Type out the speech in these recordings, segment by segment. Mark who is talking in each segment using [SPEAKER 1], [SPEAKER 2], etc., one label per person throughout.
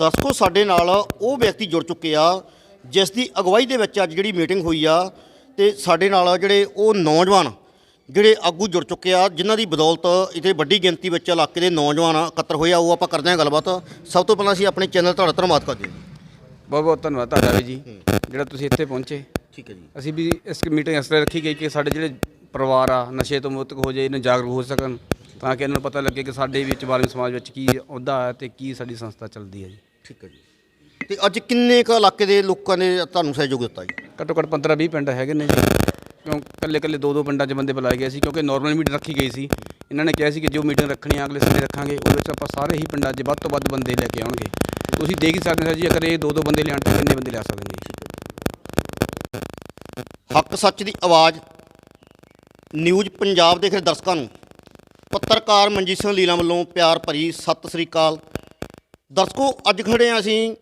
[SPEAKER 1] ਦਰਸ਼ਕੋ ਸਾਡੇ ਨਾਲ ਉਹ ਵਿਅਕਤੀ ਜੁੜ ਚੁੱਕੇ ਆ ਜਿਸ ਦੀ ਅਗਵਾਈ ਦੇ ਵਿੱਚ ਅੱਜ ਜਿਹੜੀ ਮੀਟਿੰਗ ਹੋਈ ਆ ਤੇ ਸਾਡੇ ਨਾਲ ਜਿਹੜੇ ਉਹ ਨੌਜਵਾਨ ਜਿਹੜੇ ਆਗੂ ਜੁੜ ਚੁੱਕੇ ਆ ਜਿਨ੍ਹਾਂ ਦੀ ਬਦੌਲਤ ਇੱਥੇ ਵੱਡੀ ਗਿਣਤੀ ਵਿੱਚ ਇਲਾਕੇ ਦੇ ਨੌਜਵਾਨ ਇਕੱਤਰ ਹੋਏ ਆ ਉਹ ਆਪਾਂ ਕਰਦੇ ਹਾਂ ਗੱਲਬਾਤ। ਸਭ ਤੋਂ ਪਹਿਲਾਂ ਅਸੀਂ ਆਪਣੇ ਚੈਨਲ ਤੁਹਾਡਾ ਧੰਨਵਾਦ ਕਰਦੇ ਹਾਂ
[SPEAKER 2] ਬਹੁਤ ਬਹੁਤ ਧੰਨਵਾਦ ਤੁਹਾਡਾ ਵੀ ਜੀ ਜਿਹੜਾ ਤੁਸੀਂ ਇੱਥੇ ਪਹੁੰਚੇ।
[SPEAKER 1] ਠੀਕ ਹੈ ਜੀ।
[SPEAKER 2] ਅਸੀਂ ਵੀ ਇਸ ਮੀਟਿੰਗ ਇਸ ਤਰ੍ਹਾਂ ਰੱਖੀ ਗਈ ਕਿ ਸਾਡੇ ਜਿਹੜੇ ਪਰਿਵਾਰ ਆ ਨਸ਼ੇ ਤੋਂ ਮੁਕਤ ਹੋ ਜਾਏ ਇਹਨਾਂ ਜਾਗਰੂਕ ਹੋ ਸਕਣ ਤਾਂ ਕਿ ਇਹਨਾਂ ਨੂੰ ਪਤਾ ਲੱਗੇ ਕਿ ਸਾਡੇ ਵਿੱਚ ਬਾਲਮੀ ਸਮਾਜ ਵਿੱਚ ਕੀ ਅਹੁਦਾ ਹੈ ਤੇ ਕੀ ਸਾਡੀ ਸੰਸਥਾ ਚੱਲਦੀ ਹੈ ਜੀ।
[SPEAKER 1] ਠੀਕ ਹੈ ਜੀ। ਤੇ ਅੱਜ ਕਿੰਨੇ ਕੁ ਇਲਾਕੇ ਦੇ ਲੋਕਾਂ ਨੇ ਤੁਹਾਨੂੰ ਸਹਿਯੋਗ ਦਿੱਤਾ ਜੀ?
[SPEAKER 2] ਘੱਟੋ ਘੱਟ 15 20 ਪਿੰਡ ਹੈਗੇ ਨੇ ਜੀ। ਕਿਉਂ ਕੱਲੇ ਕੱਲੇ ਦੋ ਦੋ ਪਿੰਡਾਂ 'ਚ ਬੰਦੇ ਬੁਲਾਏ ਗਏ ਸੀ ਕਿਉਂਕਿ ਨਾਰਮਲ ਮੀਟਿੰਗ ਰੱਖੀ ਗਈ ਸੀ। ਇਹਨਾਂ ਨੇ ਕਿਹਾ ਸੀ ਕਿ ਜੋ ਮੀਟਿੰਗ ਰੱਖਣੀ ਆ ਅਗਲੇ ਸੰਡੇ ਰੱਖਾਂਗੇ ਉਹਦੇ ਵਿੱਚ ਆਪਾਂ ਸਾਰੇ ਹੀ ਪਿੰਡਾਂ 'ਚ ਵੱਧ ਤੋਂ ਵੱਧ ਬੰਦੇ ਲੈ ਕੇ ਆਉਣਗੇ। ਤੁਸੀਂ ਦੇਖ ਹੀ ਸਕਦੇ ਹੋ ਜੀ ਅਗਰ ਇਹ ਦੋ ਦੋ ਬੰਦੇ ਲਿਆਉਣ ਤਾਂ ਕਿੰਨੇ ਬੰਦੇ ਲਿਆ ਸਕਦੇ ਨੇ
[SPEAKER 1] ਹੱਕ ਸੱਚ ਦੀ ਆਵਾਜ਼ ਨਿਊਜ਼ ਪੰਜਾਬ ਦੇ ਖੇ ਦਰਸ਼ਕਾਂ ਨੂੰ। ਪੱਤਰਕਾਰ ਮਨਜੀਤ ਸਿੰਘ ਲੀਲਾ ਵੱਲੋਂ ਪਿਆਰ ਭਰੀ ਸਤਿ ਸ੍ਰੀ ਅਕਾਲ। ਦਰਸ਼ਕੋ ਅੱਜ ਖੜੇ ਹਾਂ ਅਸੀਂ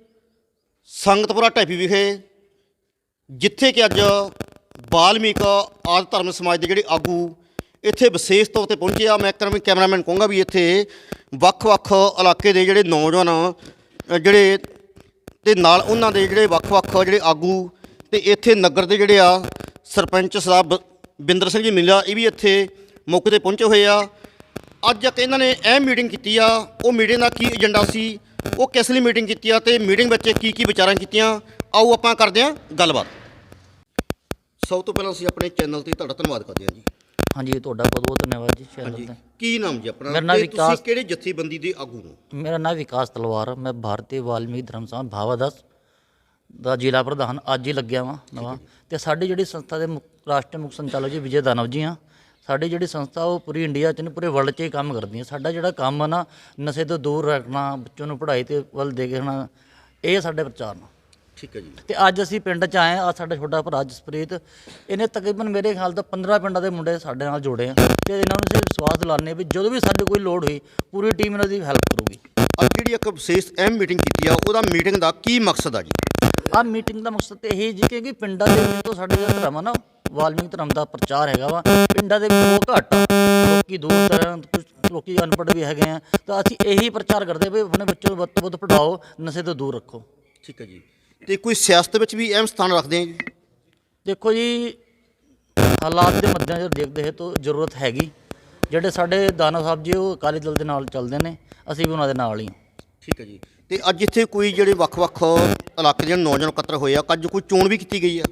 [SPEAKER 1] ਸੰਗਤਪੁਰਾ ਟੈਪੀ ਵਿਖੇ, ਜਿੱਥੇ ਕਿ ਅੱਜ ਬਾਲਮੀਕ ਆਦ ਧਰਮ ਸਮਾਜ ਦੇ ਜਿਹੜੇ ਆਗੂ ਇੱਥੇ ਵਿਸ਼ੇਸ਼ ਤੌਰ ਤੇ ਪਹੁੰਚੇ ਆ। ਮੈਂ ਕਰਮ ਕੈਮਰਾਮੈਨ ਕਹੂੰਗਾ ਵੀ ਇੱਥੇ ਵੱਖ-ਵੱਖ ਇਲਾਕੇ ਦੇ ਜਿਹੜੇ ਨੌਜਵਾਨ ਜਿਹੜੇ ਤੇ ਨਾਲ ਉਹਨਾਂ ਦੇ ਜਿਹੜੇ ਵੱਖ-ਵੱਖ ਜਿਹੜੇ ਆਗੂ ਤੇ ਇੱਥੇ ਨਗਰ ਦੇ ਜਿਹੜੇ ਆ, ਸਰਪੰਚ ਸਾਹਿਬ ਬ- ਬਿੰਦਰ ਸਿੰਘ ਜੀ ਮਿਲਿਆ, ਇਹ ਵੀ ਇੱਥੇ ਮੌਕੇ ਤੇ ਪਹੁੰਚੇ ਹੋਏ ਆ। ਅੱਜ ਇੱਕ ਇਹਨਾਂ ਨੇ ਇਹ ਮੀਟਿੰਗ ਕੀਤੀ ਆ, ਉਹ ਮੀਟਿੰਗ ਦਾ ਕੀ ਏਜੰਡਾ ਸੀ ਉਹ ਕਿਸ ਲਈ ਮੀਟਿੰਗ ਕੀਤੀ ਆ ਤੇ ਮੀਟਿੰਗ ਵਿੱਚ ਕੀ ਕੀ ਵਿਚਾਰਾਂ ਕੀਤੀਆਂ? ਆਓ ਆਪਾਂ ਕਰਦੇ ਹਾਂ ਗੱਲਬਾਤ। ਸਭ ਤੋਂ ਪਹਿਲਾਂ ਅਸੀਂ ਆਪਣੇ ਚੈਨਲ ਤੇ ਤੁਹਾਡਾ ਧੰਨਵਾਦ ਕਰਦੇ ਹਾਂ ਜੀ।
[SPEAKER 3] ਹਾਂਜੀ ਤੁਹਾਡਾ ਬਹੁਤ ਬਹੁਤ ਧੰਨਵਾਦ ਜੀ ਚੈਨਲ
[SPEAKER 1] ਹਾਂਜੀ
[SPEAKER 3] ਤੇ।
[SPEAKER 1] ਕੀ ਨਾਮ ਜੀ ਆਪਣਾ?
[SPEAKER 3] ਮੇਰਾ ਨਾਮ
[SPEAKER 1] ਤੇ ਤੁਸੀਂ
[SPEAKER 3] ਵਿਕਾਸ-
[SPEAKER 1] ਕਿਹੜੇ ਜਥੇਬੰਦੀ ਦੇ ਆਗੂ ਹੋ?
[SPEAKER 3] ਮੇਰਾ ਨਾਮ ਵਿਕਾਸ ਤਲਵਾਰ ਮੈਂ ਭਾਰਤੀ ਵਾਲਮੀਕ ਧਰਮ ਸਮਾਜ ਭਾਵਾਦਸ ਦਾ ਜ਼ਿਲ੍ਹਾ ਪ੍ਰਧਾਨ। ਅੱਜ ਹੀ ਲੱਗਿਆ ਵਾਂ ਨਵਾਂ। ਤੇ ਸਾਡੀ ਜਿਹੜੀ ਸੰਸਥਾ ਦੇ ਮੁੱਖ- ਰਾਸ਼ਟਰੀ ਮੁੱਖ ਸੰਚਾਲਕ ਜੀ ਵਿਜੇ ਦਾਨਵ ਜੀ ਆ। ਸਾਡੀ ਜਿਹੜੀ ਸੰਸਥਾ ਉਹ ਪੂਰੀ ਇੰਡੀਆ 'ਚ ਨਹੀਂ ਪੂਰੇ ਵਰਲਡ 'ਚ ਹੀ ਕੰਮ ਕਰਦੀ ਹੈ। ਸਾਡਾ ਜਿਹੜਾ ਕੰਮ ਆ ਨਾ ਨਸ਼ੇ ਤੋਂ ਦੂਰ ਰੱਖਣਾ ਬੱਚਿਆਂ ਨੂੰ ਪੜ੍ਹਾਈ ਤੇ ਵੱਲ ਦੇਖਣਾ ਇਹ ਸਾਡੇ ਪ੍ਰਚਾਰ ਨੇ।
[SPEAKER 1] ਠੀਕ ਹੈ ਜੀ।
[SPEAKER 3] ਤੇ ਅੱਜ ਅਸੀਂ ਪਿੰਡ 'ਚ ਆਏ ਆ ਸਾਡਾ ਛੋਟਾ ਭਰਾ ਜਸਪ੍ਰੀਤ ਇਹਨੇ ਤਕਰੀਬਨ ਮੇਰੇ ਖਿਆਲ ਤੋਂ 15 ਪਿੰਡਾਂ ਦੇ ਮੁੰਡੇ ਸਾਡੇ ਨਾਲ ਜੋੜੇ ਆ। ਤੇ ਇਹਨਾਂ ਨੂੰ ਵਿਸ਼ਵਾਸ ਦਿਲਾਉਂਦੇ ਹਾਂ ਵੀ ਜਦੋਂ ਵੀ ਸਾਡੇ ਕੋਈ ਲੋੜ ਹੋਈ ਪੂਰੀ ਟੀਮ ਇਹਨਾਂ ਦੀ ਹੈਲਪ ਕਰੂਗੀ।
[SPEAKER 1] ਅੱਜ ਜਿਹੜੀ ਇੱਕ ਵਿਸ਼ੇਸ਼ ਅਹਿਮ ਮੀਟਿੰਗ ਕੀਤੀ ਆ ਉਹਦਾ ਮੀਟਿੰਗ ਦਾ ਕੀ ਮਕਸਦ ਆ ਜੀ?
[SPEAKER 3] ਆ ਮੀਟਿੰਗ ਦਾ ਮਕਸਦ ਤੇ ਇਹ ਜੀ ਕਿ ਪਿੰਡਾਂ ਦੇ ਵਿੱਚ ਤੋਂ ਸਾਡੇ ਜਿਹੜਾ ਆ ਨਾ ਵਾਲਮੀਕ ਧਰਮ ਦਾ ਪ੍ਰਚਾਰ ਹੈਗਾ ਵਾ ਪਿੰਡਾਂ ਦੇ ਵਿੱਚ ਬਹੁਤ ਘੱਟ। ਲੋਕੀ ਦੂਰ ਦਰਾਂ ਕੁਝ ਲੋਕੀ ਅਨਪੜ੍ਹ ਵੀ ਹੈਗੇ ਆ ਤਾਂ ਅਸੀਂ ਇਹੀ ਪ੍ਰਚਾਰ ਕਰਦੇ ਵੀ ਆਪਣੇ ਬੱਚੇ ਨੂੰ ਵੱਧ ਤੋਂ ਵੱਧ ਪੜਾਓ ਨਸ਼ੇ ਤੋਂ ਦੂਰ ਰੱਖੋ।
[SPEAKER 1] ਠੀਕ ਹੈ ਜੀ। ਤੇ ਕੋਈ ਸਿਆਸਤ ਵਿੱਚ ਵੀ ਅਹਿਮ ਸਥਾਨ ਰੱਖਦੇ ਆ ਜੀ?
[SPEAKER 3] ਦੇਖੋ ਜੀ ਹਾਲਾਤ ਦੇ ਮੱਦੇਨਜ਼ਰ ਦੇਖਦੇ ਹੈ ਤਾਂ ਜ਼ਰੂਰਤ ਹੈਗੀ। ਜਿਹੜੇ ਸਾਡੇ ਦਾਨਾ ਸਾਹਿਬ ਜੀ ਉਹ ਅਕਾਲੀ ਦਲ ਦੇ ਨਾਲ ਚੱਲਦੇ ਨੇ ਅਸੀਂ ਵੀ ਉਹਨਾਂ ਦੇ ਨਾਲ ਹੀ ਹਾਂ।
[SPEAKER 1] ਠੀਕ ਹੈ ਜੀ। ਤੇ ਅੱਜ ਇੱਥੇ ਕੋਈ ਜਿਹੜੇ ਵੱਖ-ਵੱਖ ਇਲਾਕੇ ਦੇ ਨੌਜਵਾਨ ਇਕੱਤਰ ਹੋਏ ਆ ਅੱਜ ਕੋਈ ਚੋਣ ਵੀ ਕੀਤੀ ਗਈ ਆ?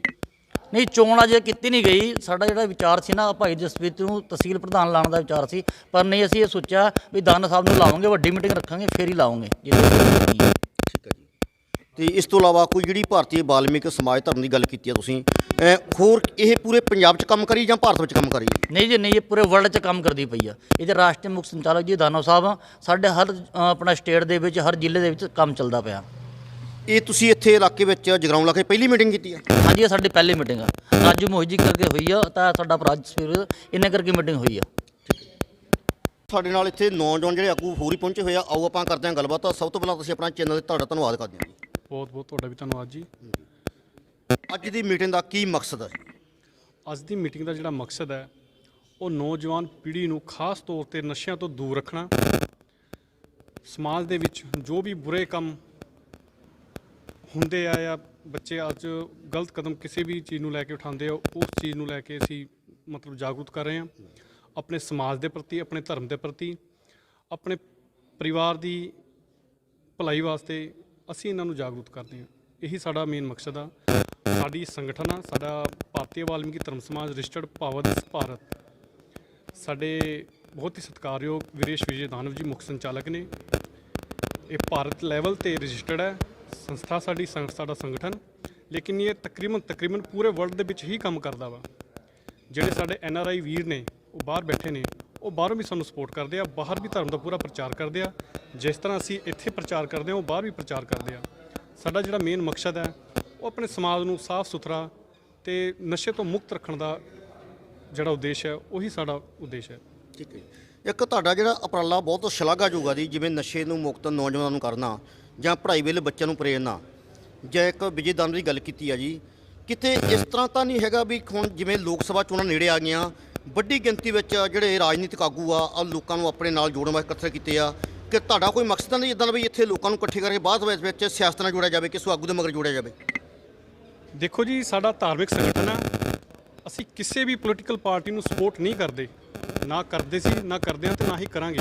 [SPEAKER 3] ਨਹੀਂ ਚੋਣ ਅਜੇ ਕੀਤੀ ਨਹੀਂ ਗਈ। ਸਾਡਾ ਜਿਹੜਾ ਵਿਚਾਰ ਸੀ ਨਾ ਭਾਈ ਜਸਪ੍ਰੀਤ ਨੂੰ ਤਹਿਸੀਲ ਪ੍ਰਧਾਨ ਲਾਉਣ ਦਾ ਵਿਚਾਰ ਸੀ। ਪਰ ਨਹੀਂ ਅਸੀਂ ਇਹ ਸੋਚਿਆ ਵੀ ਦਾਨਾ ਸਾਹਿਬ ਨੂੰ ਲਾਵਾਂਗੇ ਵੱਡੀ ਮੀਟਿੰਗ ਰੱਖਾਂਗੇ ਫੇਰ ਹੀ ਲਾਵਾਂਗੇ। ਜਿਹਦੇ
[SPEAKER 1] ਠੀਕ ਹੈ ਜੀ। ਤੇ ਇਸ ਤੋਂ ਇਲਾਵਾ ਕੋਈ ਜਿਹੜੀ ਭਾਰਤੀ ਬਾਲਮੀਕ ਸਮਾਜ ਧਰਮ ਦੀ ਗੱਲ ਕੀਤੀ ਆ ਤੁਸੀਂ ਹੋਰ ਇਹ ਪੂਰੇ ਪੰਜਾਬ 'ਚ ਕੰਮ ਕਰੀ ਜਾਂ ਭਾਰਤ ਵਿੱਚ ਕੰਮ ਕਰੀ?
[SPEAKER 3] ਨਹੀਂ ਜੀ ਨਹੀਂ ਇਹ ਪੂਰੇ ਵਰਲਡ 'ਚ ਕੰਮ ਕਰਦੀ ਪਈ ਆ। ਇਹਦੇ ਰਾਸ਼ਟਰੀ ਮੁੱਖ ਸੰਚਾਲਕ ਜੀ ਦਾਨੋ ਸਾਹਿਬ। ਸਾਡੇ ਹਰ ਆਪਣਾ ਸਟੇਟ ਦੇ ਵਿੱਚ ਹਰ ਜ਼ਿਲ੍ਹੇ ਦੇ ਵਿੱਚ ਕੰਮ ਚੱਲਦਾ ਪਿਆ।
[SPEAKER 1] ਇਹ ਤੁਸੀਂ ਇੱਥੇ ਇਲਾਕੇ ਵਿੱਚ ਜਗਰਾਉਂ ਇਲਾਕੇ ਪਹਿਲੀ ਮੀਟਿੰਗ ਕੀਤੀ ਆ
[SPEAKER 3] ਹਾਂਜੀ ਇਹ ਸਾਡੀ ਪਹਿਲੀ ਮੀਟਿੰਗ ਆ। ਰਾਜੂ ਮੋਹਿਤ ਜੀ ਕਰਕੇ ਹੋਈ ਆ ਤਾਂ ਸਾਡਾ ਭਰਾ ਜਸਵੀਰ ਇਹਨੇ ਕਰਕੇ ਮੀਟਿੰਗ ਹੋਈ ਆ।
[SPEAKER 1] ਸਾਡੇ ਨਾਲ ਇੱਥੇ ਨੌਜਵਾਨ ਜਿਹੜੇ ਆਗੂ ਹੋਰ ਹੀ ਪਹੁੰਚੇ ਹੋਏ ਆ ਆਓ ਆਪਾਂ ਕਰਦੇ ਹਾਂ ਗੱਲਬਾਤ। ਸਭ ਤੋਂ ਪਹਿਲਾਂ ਤੁਸੀਂ ਆਪਣਾ ਚੈਨਲ ਤੇ ਤੁਹਾਡਾ ਧੰਨਵਾਦ ਕਰਦੇ ਹਾਂ ਜੀ।
[SPEAKER 4] ਬਹੁਤ ਬਹੁਤ ਤੁਹਾਡਾ ਵੀ ਧੰਨਵਾਦ ਜੀ।
[SPEAKER 1] ਅੱਜ ਦੀ ਮੀਟਿੰਗ ਦਾ ਕੀ ਮਕਸਦ ਹੈ?
[SPEAKER 4] ਅੱਜ ਦੀ ਮੀਟਿੰਗ ਦਾ ਜਿਹੜਾ ਮਕਸਦ ਹੈ ਉਹ ਨੌਜਵਾਨ ਪੀੜ੍ਹੀ ਨੂੰ ਖਾਸ ਤੌਰ ਤੇ ਨਸ਼ਿਆਂ ਤੋਂ ਦੂਰ ਰੱਖਣਾ। ਸਮਾਜ ਦੇ ਵਿੱਚ ਜੋ ਵੀ ਬੁਰੇ ਕੰਮ ਹੁੰਦੇ ਆ ਜਾਂ ਬੱਚੇ ਅੱਜ ਗਲਤ ਕਦਮ ਕਿਸੇ ਵੀ ਚੀਜ਼ ਨੂੰ ਲੈ ਕੇ ਉਠਾਉਂਦੇ ਆ, ਉਸ ਚੀਜ਼ ਨੂੰ ਲੈ ਕੇ ਅਸੀਂ ਮਤਲਬ ਜਾਗਰੂਕ ਕਰ ਰਹੇ ਹਾਂ। ਆਪਣੇ ਸਮਾਜ ਦੇ ਪ੍ਰਤੀ, ਆਪਣੇ ਧਰਮ ਦੇ ਪ੍ਰਤੀ, ਆਪਣੇ ਪਰਿਵਾਰ ਦੀ ਭਲਾਈ ਵਾਸਤੇ ਅਸੀਂ ਇਹਨਾਂ ਨੂੰ ਜਾਗਰੂਕ ਕਰਦੇ ਹਾਂ। ਇਹੀ ਸਾਡਾ ਮੇਨ ਮਕਸਦ ਆ। ਸਾਡੀ ਸੰਗਠਨ ਆ, ਸਾਡਾ ਭਾਰਤੀ ਵਾਲਮੀਕੀ ਧਰਮ ਸਮਾਜ ਰਜਿਸਟਰਡ ਪਾਵਰ ਭਾਰਤ ਸਾਡੇ ਬਹੁਤ ਹੀ ਸਤਿਕਾਰਯੋਗ ਵਿਰੇਸ਼ ਵਿਜੇ ਦਾਨਵ ਜੀ ਮੁੱਖ ਸੰਚਾਲਕ ਨੇ। ਇਹ ਭਾਰਤ ਲੈਵਲ ਤੇ ਰਜਿਸਟਰਡ ਹੈ। ਸੰਸਥਾ ਸਾਡੀ ਸੰਸਥਾ ਦਾ ਸੰਗਠਨ, ਲੇਕਿਨ ਇਹ ਤਕਰੀਬਨ ਤਕਰੀਬਨ ਪੂਰੇ ਵਰਲਡ ਦੇ ਵਿੱਚ ਹੀ ਕੰਮ ਕਰਦਾ ਵਾ। ਜਿਹੜੇ ਸਾਡੇ ਐਨ ਆਰ ਆਈ ਵੀਰ ਨੇ, ਉਹ ਬਾਹਰ ਬੈਠੇ ਨੇ, ਉਹ ਬਾਹਰੋਂ ਵੀ ਸਾਨੂੰ ਸਪੋਰਟ ਕਰਦੇ ਆ, ਬਾਹਰ ਵੀ ਧਰਮ ਦਾ ਪੂਰਾ ਪ੍ਰਚਾਰ ਕਰਦੇ ਆ। ਜਿਸ ਤਰ੍ਹਾਂ ਅਸੀਂ ਇੱਥੇ ਪ੍ਰਚਾਰ ਕਰਦੇ ਆ ਉਹ ਬਾਹਰ ਵੀ ਪ੍ਰਚਾਰ ਕਰਦੇ ਆ। ਸਾਡਾ ਜਿਹੜਾ ਮੇਨ ਮਕਸਦ ਹੈ, ਉਹ ਆਪਣੇ ਸਮਾਜ ਨੂੰ ਸਾਫ਼ ਸੁਥਰਾ ਤੇ ਨਸ਼ੇ ਤੋਂ ਮੁਕਤ ਰੱਖਣ ਦਾ ਜਿਹੜਾ ਉਦੇਸ਼ ਹੈ, ਉਹੀ ਸਾਡਾ ਉਦੇਸ਼ ਹੈ।
[SPEAKER 1] ਠੀਕ ਹੈ ਇੱਕ ਤੁਹਾਡਾ ਜਿਹੜਾ ਉਪਰਾਲਾ ਬਹੁਤ ਸ਼ਲਾਘਾਯੋਗ ਆ ਜੀ, ਜਿਵੇਂ ਨਸ਼ੇ ਨੂੰ ਮੁਕਤ ਨੌਜਵਾਨਾਂ ਨੂੰ ਕਰਨਾ ਜਾਂ ਪੜ੍ਹਾਈ ਵੇਲੇ ਬੱਚਿਆਂ ਨੂੰ ਪ੍ਰੇਰਨਾ। ਜਾਂ ਇੱਕ ਵਿਜੇ ਦਾਨ ਦੀ ਗੱਲ ਕੀਤੀ ਆ ਜੀ। ਕਿਤੇ ਇਸ ਤਰ੍ਹਾਂ ਤਾਂ ਨਹੀਂ ਹੈਗਾ ਵੀ ਹੁਣ ਜਿਵੇਂ ਲੋਕ ਸਭਾ ਚੋਣਾਂ ਨੇੜੇ ਆ ਗਈਆਂ, ਵੱਡੀ ਗਿਣਤੀ ਵਿੱਚ ਜਿਹੜੇ ਰਾਜਨੀਤਿਕ ਆਗੂ ਆ ਆ ਲੋਕਾਂ ਨੂੰ ਆਪਣੇ ਨਾਲ ਜੋੜਨ ਵਾਸਤੇ ਇਕੱਠੇ ਕੀਤੇ ਆ। ਕਿ ਤੁਹਾਡਾ ਕੋਈ ਮਕਸਦ ਤਾਂ ਨਹੀਂ ਇਦਾਂ ਦਾ ਵੀ ਇੱਥੇ ਲੋਕਾਂ ਨੂੰ ਇਕੱਠੇ ਕਰਕੇ ਬਾਅਦ ਵਿੱਚ ਸਿਆਸਤ ਨਾਲ ਜੋੜਿਆ ਜਾਵੇ, ਕਿਸੇ ਆਗੂ ਦੇ ਮਗਰ ਜੋੜਿਆ ਜਾਵੇ?
[SPEAKER 4] ਦੇਖੋ ਜੀ, ਸਾਡਾ ਧਾਰਮਿਕ ਸੰਗਠਨ ਆ। ਅਸੀਂ ਕਿਸੇ ਵੀ ਪੋਲੀਟੀਕਲ ਪਾਰਟੀ ਨੂੰ ਸਪੋਰਟ ਨਹੀਂ ਕਰਦੇ। ਨਾ ਕਰਦੇ ਸੀ, ਨਾ ਕਰਦੇ ਹਾਂ ਤੇ ਨਾ ਹੀ ਕਰਾਂਗੇ।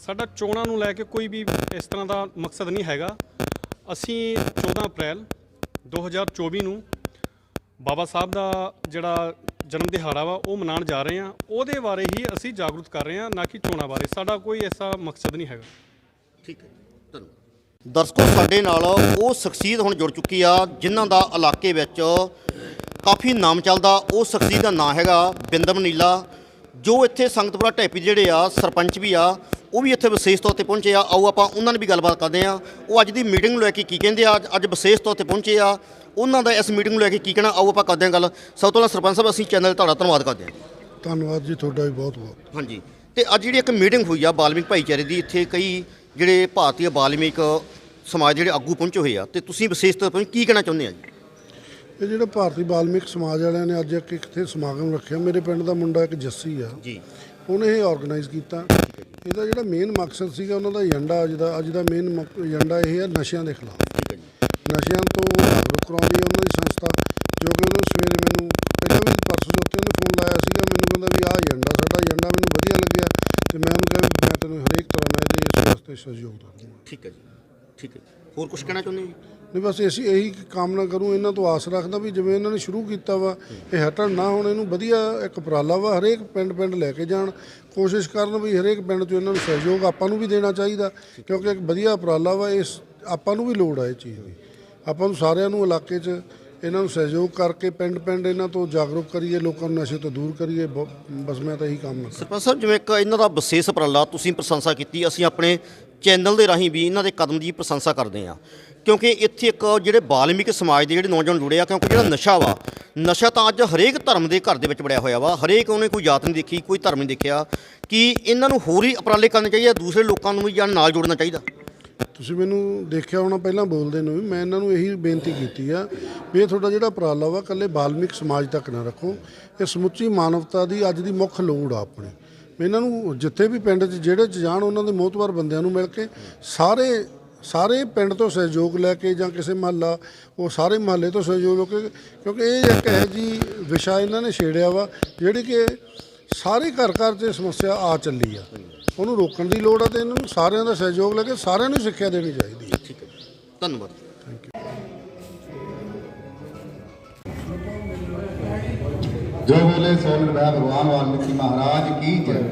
[SPEAKER 4] ਸਾਡਾ ਚੋਣਾਂ ਨੂੰ ਲੈ ਕੇ ਕੋਈ ਵੀ ਇਸ ਤਰ੍ਹਾਂ ਦਾ ਮਕਸਦ ਨਹੀਂ ਹੈਗਾ। ਅਸੀਂ 14 ਅਪ੍ਰੈਲ 2024 ਨੂੰ ਬਾਬਾ ਸਾਹਿਬ ਦਾ ਜਿਹੜਾ ਜਨਮ ਦਿਹਾੜਾ ਵਾ, ਉਹ ਮਨਾਉਣ ਜਾ ਰਹੇ ਹਾਂ। ਉਹਦੇ ਬਾਰੇ ਹੀ ਅਸੀਂ ਜਾਗਰੂਕ ਕਰ ਰਹੇ ਹਾਂ, ਨਾ ਕਿ ਚੋਣਾਂ ਬਾਰੇ। ਸਾਡਾ ਕੋਈ ਐਸਾ ਮਕਸਦ ਨਹੀਂ ਹੈਗਾ।
[SPEAKER 1] ਠੀਕ ਹੈ ਧੰਨਵਾਦ। ਦਰਸ਼ਕੋ, ਸਾਡੇ ਨਾਲ ਉਹ ਸ਼ਖਸੀਅਤ ਹੁਣ ਜੁੜ ਚੁੱਕੀ ਆ, ਜਿਨ੍ਹਾਂ ਦਾ ਇਲਾਕੇ ਵਿੱਚ ਕਾਫੀ ਨਾਮ ਚੱਲਦਾ। ਉਹ ਸ਼ਖਸੀਅਤ ਦਾ ਨਾਂ ਹੈਗਾ ਬਿੰਦਮ ਨੀਲਾ, ਜੋ ਇੱਥੇ ਸੰਗਤਪੁਰਾ ਢੈਪੀ ਜਿਹੜੇ ਆ, ਸਰਪੰਚ ਵੀ ਆ। ਉਹ ਵੀ ਇੱਥੇ ਵਿਸ਼ੇਸ਼ ਤੌਰ ਤੇ ਪਹੁੰਚੇ ਆ। ਆਓ ਆਪਾਂ ਉਹਨਾਂ ਨਾਲ ਵੀ ਗੱਲਬਾਤ ਕਰਦੇ ਆ ਉਹ ਅੱਜ ਦੀ ਮੀਟਿੰਗ ਨੂੰ ਲੈ ਕੇ ਕੀ ਕਹਿੰਦੇ ਆ? ਅੱਜ- ਵਿਸ਼ੇਸ਼ ਤੌਰ ਤੇ ਪਹੁੰਚੇ ਆ। ਉਹਨਾਂ ਦਾ ਇਸ ਮੀਟਿੰਗ ਨੂੰ ਲੈ ਕੇ ਕੀ ਕਹਿਣਾ? ਆਓ ਆਪਾਂ ਕਰਦੇ ਆ ਗੱਲ। ਸਭ ਤੋਂ ਪਹਿਲਾਂ ਸਰਪੰਚ ਸਾਹਿਬ ਅਸੀਂ ਚੈਨਲ ਤੁਹਾਡਾ ਧੰਨਵਾਦ ਕਰਦੇ ਆ
[SPEAKER 5] ਧੰਨਵਾਦ ਜੀ ਤੁਹਾਡਾ ਵੀ ਬਹੁਤ ਬਹੁਤ।
[SPEAKER 1] ਹਾਂਜੀ। ਤੇ ਅੱਜ ਜਿਹੜੀ ਇੱਕ ਮੀਟਿੰਗ ਹੋਈ ਆ ਬਾਲਮਿਕ ਭਾਈਚਾਰੇ ਦੀ ਇੱਥੇ ਕਈ ਜਿਹੜੇ ਭਾਰਤੀ ਬਾਲਮਿਕ ਸਮਾਜ ਜਿਹੜੇ ਆਗੂ ਪਹੁੰਚੇ ਹੋਏ ਆ ਤੇ ਤੁਸੀਂ ਵਿਸ਼ੇਸ਼ ਤੌਰ ਤੇ ਕੀ ਕਹਿਣਾ ਚਾਹੁੰਦੇ ਆ ਜੀ?
[SPEAKER 5] ਇਹ ਜਿਹੜਾ ਭਾਰਤੀ ਬਾਲਮਿਕ ਸਮਾਜ ਵਾਲਿਆਂ ਨੇ ਅੱਜ ਇੱਕ ਇੱਥੇ ਸਮਾਗਮ ਰੱਖਿਆ। ਮੇਰੇ ਪਿੰਡ ਦਾ ਮੁੰਡਾ ਇੱਕ ਜੱਸੀ ਆ।
[SPEAKER 1] ਜੀ।
[SPEAKER 5] ਉਹਨੇ ਇਹ ਆਰਗੇਨਾਈਜ਼ ਕੀਤਾ। ਇਹਦਾ ਜਿਹੜਾ ਮੇਨ ਮਕਸਦ ਸੀਗਾ ਉਹਨਾਂ ਦਾ ਏਜੰਡਾ ਅੱਜ ਦਾ ਅੱਜ ਦਾ ਮੇਨ ਏਜੰਡਾ ਇਹ ਹੈ ਨਸ਼ਿਆਂ ਦੇ ਖਿਲਾਫ। ਨਸ਼ਿਆਂ ਤੋਂ ਜਾਗਰੂਕ ਕਰਾਉਂਦੀ ਹੈ ਉਹਨਾਂ ਦੀ ਸੰਸਥਾ ਜੋ ਕਿ ਉਹਨੇ ਸਵੇਰੇ ਮੈਨੂੰ ਪਹਿਲਾਂ ਵੀ ਪਰਸੋਂ ਚੌਥੇ ਉਹਨੇ ਫੋਨ ਲਾਇਆ ਸੀਗਾ ਮੈਨੂੰ ਕਹਿੰਦਾ ਵੀ ਆਹ ਏਜੰਡਾ ਸਾਡਾ ਏਜੰਡਾ ਮੈਨੂੰ ਵਧੀਆ ਲੱਗਿਆ ਤੇ ਮੈਂ ਉਹਨੂੰ ਕਿਹਾ ਮੈਂ ਤੈਨੂੰ ਹਰੇਕ ਤਰ੍ਹਾਂ ਨਾਲ ਇਹਦੇ ਇਸ ਵਾਸਤੇ ਸਹਿਯੋਗ ਦਊਂਗਾ
[SPEAKER 1] ਠੀਕ ਹੈ ਜੀ। ਠੀਕ ਹੈ ਹੋਰ ਕੁਝ ਕਹਿਣਾ ਚਾਹੁੰਦੇ ਹੋ ਜੀ?
[SPEAKER 5] ਨਹੀਂ ਬਸ ਅਸੀਂ ਇਹੀ ਕਾਮਨਾ ਕਰੂੰ ਇਹਨਾਂ ਤੋਂ ਆਸ ਰੱਖਦਾ ਵੀ ਜਿਵੇਂ ਇਹਨਾਂ ਨੇ ਸ਼ੁਰੂ ਕੀਤਾ ਵਾ ਇਹ ਹਟਣ ਨਾ ਹੁਣ ਇਹਨੂੰ ਵਧੀਆ ਇੱਕ ਉਪਰਾਲਾ ਵਾ ਹਰੇਕ ਪਿੰਡ ਪਿੰਡ ਲੈ ਕੇ ਜਾਣ। ਕੋਸ਼ਿਸ਼ ਕਰਨ ਵੀ ਹਰੇਕ ਪਿੰਡ ਤੋਂ ਇਹਨਾਂ ਨੂੰ ਸਹਿਯੋਗ ਆਪਾਂ ਨੂੰ ਵੀ ਦੇਣਾ ਚਾਹੀਦਾ ਕਿਉਂਕਿ ਇੱਕ ਵਧੀਆ ਉਪਰਾਲਾ ਵਾ ਇਸ ਆਪਾਂ ਨੂੰ ਵੀ ਲੋੜ ਆ ਇਹ ਚੀਜ਼ ਦੀ। ਆਪਾਂ ਨੂੰ ਸਾਰਿਆਂ ਨੂੰ ਇਲਾਕੇ 'ਚ ਇਹਨਾਂ ਨੂੰ ਸਹਿਯੋਗ ਕਰਕੇ ਪਿੰਡ ਪਿੰਡ ਇਹਨਾਂ ਤੋਂ ਜਾਗਰੂਕ ਕਰੀਏ ਲੋਕਾਂ ਨੂੰ ਨਸ਼ੇ ਤੋਂ ਦੂਰ ਕਰੀਏ ਬ- ਬਸ ਮੈਂ ਤਾਂ ਇਹੀ ਕਾਮਨਾ ਕਰਦਾ।
[SPEAKER 1] ਸਰਪੰਚ ਸਾਹਿਬ ਜਿਵੇਂ ਇੱਕ ਇਹਨਾਂ ਦਾ ਵਿਸ਼ੇਸ਼ ਉਪਰਾਲਾ ਤੁਸੀਂ ਪ੍ਰਸ਼ੰਸਾ ਕੀਤੀ ਅਸੀਂ ਆਪਣੇ ਚੈਨਲ ਦੇ ਰਾਹੀਂ ਵੀ ਇਹਨਾਂ ਦੇ ਕਦਮ ਦੀ ਪ੍ਰਸ਼ੰਸਾ ਕਰਦੇ ਹਾਂ। ਕਿਉਂਕਿ ਇੱਥੇ ਇੱਕ ਜਿਹੜੇ ਬਾਲਮਿਕ ਸਮਾਜ ਦੇ ਜਿਹੜੇ ਨੌਜਵਾਨ ਜੁੜੇ ਆ, ਕਿਉਂਕਿ ਜਿਹੜਾ ਨਸ਼ਾ ਵਾ, ਨਸ਼ਾ ਤਾਂ ਅੱਜ ਹਰੇਕ ਧਰਮ ਦੇ ਘਰ ਦੇ ਵਿੱਚ ਵੜਿਆ ਹੋਇਆ ਵਾ। ਹਰੇਕ ਉਹਨੇ ਕੋਈ ਜਾਤ ਨਹੀਂ ਦੇਖੀ, ਕੋਈ ਧਰਮ ਨਹੀਂ ਦੇਖਿਆ। ਕਿ ਇਹਨਾਂ ਨੂੰ ਹੋਰ ਹੀ ਉਪਰਾਲੇ ਕਰਨੇ ਚਾਹੀਦੇ ਆ, ਦੂਸਰੇ ਲੋਕਾਂ ਨੂੰ ਵੀ ਜਾਂ ਨਾਲ ਜੋੜਨਾ ਚਾਹੀਦਾ?
[SPEAKER 5] ਤੁਸੀਂ ਮੈਨੂੰ ਦੇਖਿਆ ਹੋਣਾ ਪਹਿਲਾਂ ਬੋਲਦੇ ਨੂੰ ਵੀ, ਮੈਂ ਇਹਨਾਂ ਨੂੰ ਇਹੀ ਬੇਨਤੀ ਕੀਤੀ ਆ ਵੀ ਇਹ ਤੁਹਾਡਾ ਜਿਹੜਾ ਉਪਰਾਲਾ ਵਾ, ਇਕੱਲੇ ਬਾਲਮਿਕ ਸਮਾਜ ਤੱਕ ਨਾ ਰੱਖੋ। ਇਹ ਸਮੁੱਚੀ ਮਾਨਵਤਾ ਦੀ ਅੱਜ ਦੀ ਮੁੱਖ ਲੋੜ ਆ ਆਪਣੀ। ਇਹਨਾਂ ਨੂੰ ਜਿੱਥੇ ਵੀ ਪਿੰਡ 'ਚ ਜਿਹੜੇ 'ਚ ਜਾਣ ਉਹਨਾਂ ਦੇ ਮੋਹਤਵਾਰ ਬੰਦਿਆਂ ਨੂੰ ਮਿਲ ਕੇ ਸਾਰੇ ਸਾਰੇ ਪਿੰਡ ਤੋਂ ਸਹਿਯੋਗ ਲੈ ਕੇ ਜਾਂ ਕਿਸੇ ਮਹੱਲਾ, ਉਹ ਸਾਰੇ ਮਹੱਲੇ ਤੋਂ ਸਹਿਯੋਗ ਲੈ ਕੇ, ਕਿਉਂਕਿ ਇਹ ਇੱਕ ਇਹੋ ਜੀ ਵਿਸ਼ਾ ਇਹਨਾਂ ਨੇ ਛੇੜਿਆ ਵਾ, ਜਿਹੜੀ ਕਿ ਸਾਰੇ ਘਰ ਘਰ 'ਚ ਸਮੱਸਿਆ ਆ ਚੱਲੀ ਆ। ਉਹਨੂੰ ਰੋਕਣ ਦੀ ਲੋੜ ਆ ਤੇ ਇਹਨਾਂ ਨੂੰ ਸਾਰਿਆਂ ਦਾ ਸਹਿਯੋਗ ਲੈ ਕੇ ਸਾਰਿਆਂ ਨੂੰ ਸਿੱਖਿਆ ਦੇਣੀ ਚਾਹੀਦੀ ਹੈ
[SPEAKER 1] ਠੀਕ ਹੈ। ਧੰਨਵਾਦ।
[SPEAKER 6] जो बोले सो निभाया भगवान वाल्मीकि महाराज की जय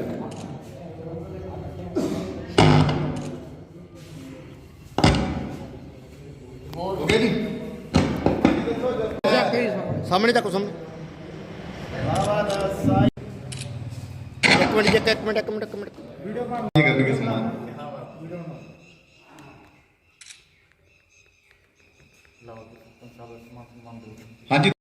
[SPEAKER 6] हो गया जी
[SPEAKER 1] ਸਾਹਮਣੇ ਤੱਕ ਸਾਹਮਣੇ ਇੱਕ ਮਿੰਟ ਜੀ, ਇੱਕ ਇੱਕ ਮਿੰਟ ਇੱਕ ਮਿੰਟ ਇੱਕ ਮਿੰਟ
[SPEAKER 6] ये करने के समान हाँ जी